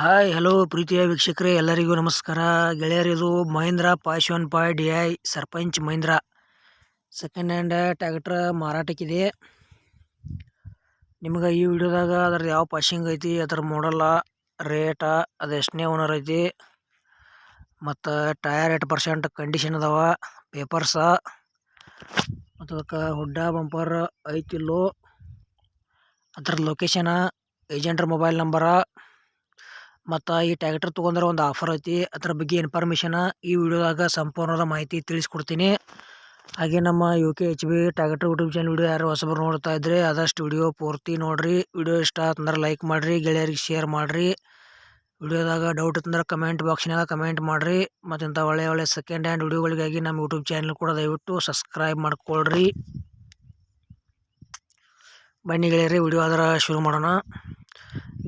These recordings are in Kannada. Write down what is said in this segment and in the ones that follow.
ಹಾಯ್ ಹಲೋ ಪ್ರೀತಿಯ ವೀಕ್ಷಕರೇ, ಎಲ್ಲರಿಗೂ ನಮಸ್ಕಾರ. ಗೆಳೆಯರಿದು Mahindra posh one D I Sarpanch Mahindra. Second hand tractor ಮಾರಾಟಕ್ಕಿದೆ ನಿಮ್ಗೆ ಈ ವಿಡಿಯೋದಾಗ ಅದ್ರ ಯಾವ ಪಾಶಿಂಗ್ ಐತಿ, ಅದ್ರ ಮಾಡಲ್ಲ ರೇಟ ಅದು ಎಷ್ಟನೇ ಓನರ್ ಐತಿ, ಮತ್ತು ಟಯರ್ ಎಷ್ಟು ಪರ್ಸೆಂಟ್ ಕಂಡೀಷನ್ ಅದಾವ ಪೇಪರ್ಸ ಮತ್ತು ಅದಕ್ಕೆ ಹುಡ್ಡ ಬಂಪರ್ ಐತಿಲ್ಲೋ ಅದ್ರ ಲೊಕೇಶನ ಏಜೆಂಟ್ರ ಮೊಬೈಲ್ ನಂಬರ ಮತ್ತು ಈ ಟ್ಯಾಕ್ಟರ್ ತೊಗೊಂಡ್ರೆ ಒಂದು ಆಫರ್ ಐತಿ. ಅದ್ರ ಬಗ್ಗೆ ಇನ್ಫಾರ್ಮೇಷನ ಈ ವಿಡಿಯೋದಾಗ ಸಂಪೂರ್ಣದ ಮಾಹಿತಿ ತಿಳಿಸ್ಕೊಡ್ತೀನಿ. ಹಾಗೆ ನಮ್ಮ U K H B tractor YouTube channel video ಯಾರು ಹೊಸಬರು ನೋಡ್ತಾ ಇದ್ರೆ ಆದಷ್ಟು ವಿಡಿಯೋ ಪೂರ್ತಿ ನೋಡಿರಿ. ವಿಡಿಯೋ ಇಷ್ಟ ಆತಂದ್ರೆ ಲೈಕ್ ಮಾಡಿರಿ, ಗೆಳೆಯರಿಗೆ ಶೇರ್ ಮಾಡಿರಿ. ವಿಡಿಯೋದಾಗ ಡೌಟ್ ಇತ್ತಂದ್ರೆ ಕಮೆಂಟ್ ಬಾಕ್ಸ್ನಾಗ ಕಮೆಂಟ್ ಮಾಡಿರಿ. ಮತ್ತು ಇಂಥ ಒಳ್ಳೆ ಒಳ್ಳೆ ಸೆಕೆಂಡ್ ಹ್ಯಾಂಡ್ ವಿಡಿಯೋಗಳಿಗಾಗಿ ನಮ್ಮ ಯೂಟ್ಯೂಬ್ ಚಾನಲ್ ಕೂಡ ದಯವಿಟ್ಟು ಸಬ್ಸ್ಕ್ರೈಬ್ ಮಾಡ್ಕೊಳ್ರಿ. ಬನ್ನಿ ಗೆಳೆಯರಿ ವಿಡಿಯೋ ಆದ್ರೆ ಶುರು ಮಾಡೋಣ.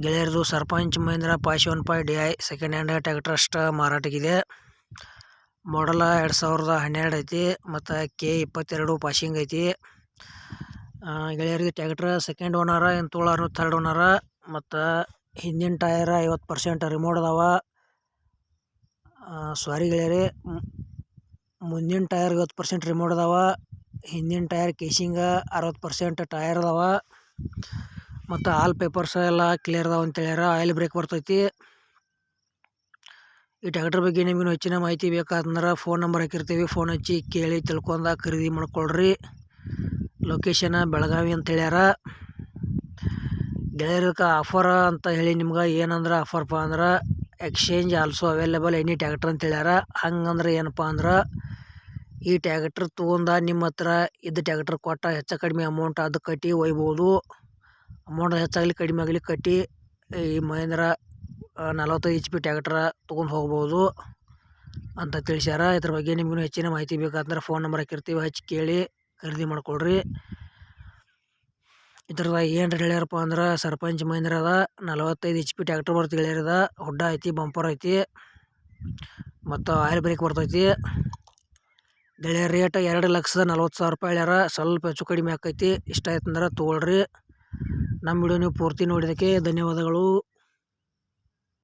ಗೆಳೆಯರದು ಸರ್ಪಂಚ್ ಮಹೇಂದ್ರ ಪಾಶ್ one five D I second hand tractor ಅಷ್ಟ ಮಾರಾಟಕ್ಕಿದೆ. ಮಾಡಲ ಎರಡು ಸಾವಿರದ ಹನ್ನೆರಡು ಐತಿ ಮತ್ತು ಕೆ ಇಪ್ಪತ್ತೆರಡು ಪಾಶಿಂಗ್ ಐತಿ. ಗೆಳೆಯರಿಗೆ ಟ್ಯಾಕ್ಟ್ರ್ ಸೆಕೆಂಡ್ ಓನರ ಏನು ತೊಗೊಳಾರು ಥರ್ಡ್ ಓನರ ಮತ್ತು ಹಿಂದಿನ ಟಯರ ಐವತ್ತು ಪರ್ಸೆಂಟ್ ರಿಮೋಟ್ ಅದಾವ. ಸಾರಿ ಗೆಳೆಯರಿ ಮುಂದಿನ ಟಯರ್ ಐವತ್ತು ಪರ್ಸೆಂಟ್ ರಿಮೋಟ್ ಅದಾವ. ಹಿಂದಿನ ಟಯರ್ ಕೇಸಿಂಗ ಅರವತ್ತು ಪರ್ಸೆಂಟ್ ಟಯರ್ ಅದಾವ. ಮತ್ತು ಆಲ್ ಪೇಪರ್ಸ್ ಎಲ್ಲ ಕ್ಲಿಯರ್ ಅದಾವ ಅಂತ ಹೇಳ್ಯಾರ. ಆಯಿಲ್ ಬ್ರೇಕ್ ಬರ್ತೈತಿ. ಈ ಟ್ಯಾಕ್ಟರ್ ಬಗ್ಗೆ ನಿಮಗೂ ಹೆಚ್ಚಿನ ಮಾಹಿತಿ ಬೇಕಾದ್ರೆ ಫೋನ್ ನಂಬರ್ ಹಾಕಿರ್ತೀವಿ. ಫೋನ್ ಹಚ್ಚಿ ಕೇಳಿ ತಿಳ್ಕೊಂಡ ಖರೀದಿ ಮಾಡ್ಕೊಳ್ರಿ. ಲೊಕೇಶನ್ ಬೆಳಗಾವಿ ಅಂತ ಹೇಳ್ಯಾರ. ಗೆಳೆಯರಕ್ಕೆ ಆಫರ್ ಅಂತ ಹೇಳಿ ನಿಮ್ಗೆ ಏನಂದ್ರೆ ಆಫರ್ಪ ಅಂದ್ರೆ exchange also available any tractor ಅಂತ ಹೇಳ್ಯಾರ. ಹಂಗಂದ್ರೆ ಏನಪ್ಪ ಅಂದ್ರೆ ಈ ಟ್ಯಾಕ್ಟ್ರ್ ತೊಗೊಂಡ ನಿಮ್ಮ ಹತ್ರ ಇದ್ದ ಟ್ಯಾಕ್ಟ್ರ್ ಕೊಟ್ಟ ಹೆಚ್ಚು ಕಡಿಮೆ ಅಮೌಂಟ್ ಅದು ಕಟ್ಟಿ ಒಯ್ಬೋದು. ಅಮೌಂಟ್ ಹೆಚ್ಚಾಗಲಿ, ಕಡಿಮೆ ಆಗಲಿ ಕಟ್ಟಿ, ಈ ಮಹೇಂದ್ರ ನಲವತ್ತೈದು ಎಚ್ ಪಿ ಟ್ಯಾಕ್ಟ್ರ ತೊಗೊಂಡು ಹೋಗ್ಬೋದು ಅಂತ ತಿಳಿಸ್ಯಾರ. ಇದ್ರ ಬಗ್ಗೆ ನಿಮಗೂ ಹೆಚ್ಚಿನ ಮಾಹಿತಿ ಬೇಕಂದ್ರೆ ಫೋನ್ ನಂಬರ್ ಹಾಕಿರ್ತೀವಿ. ಹಚ್ಚಿ ಕೇಳಿ ಖರೀದಿ ಮಾಡ್ಕೊಳ್ರಿ ಇದ್ರದ ಏನು ಹೇಳ್ಯಾರಪ್ಪ ಅಂದ್ರೆ ಸರ್ಪಂಚ್ ಮಹೇಂದ್ರ ಅದ, ನಲವತ್ತೈದು ಎಚ್ ಪಿ ಟ್ಯಾಕ್ಟ್ರ್ ಬರ್ತಿ ಹೇಳ್ಯಾರದ ಹುಡ್ಡ ಐತಿ ಬಂಪರ್ ಐತಿ, ಮತ್ತು ಆಯಿಲ್ ಬ್ರೇಕ್ ಬರ್ತೈತಿ ಗೆಳೆಯ ರೇಟ್ ಎರಡು ಲಕ್ಷದ ನಲ್ವತ್ತು ಸಾವಿರ ರೂಪಾಯಿ ಹೇಳ್ಯಾರ. ಸ್ವಲ್ಪ ಹೆಚ್ಚು ಕಡಿಮೆ ಆಕೈತಿ. ಇಷ್ಟ ಆಯ್ತಂದ್ರೆ ತೊಗೊಳ್ರಿ. ನಮ್ಮ ವಿಡಿಯೋ ನೀವು ಪೂರ್ತಿ ನೋಡಿದ್ದಕ್ಕೆ ಧನ್ಯವಾದಗಳು.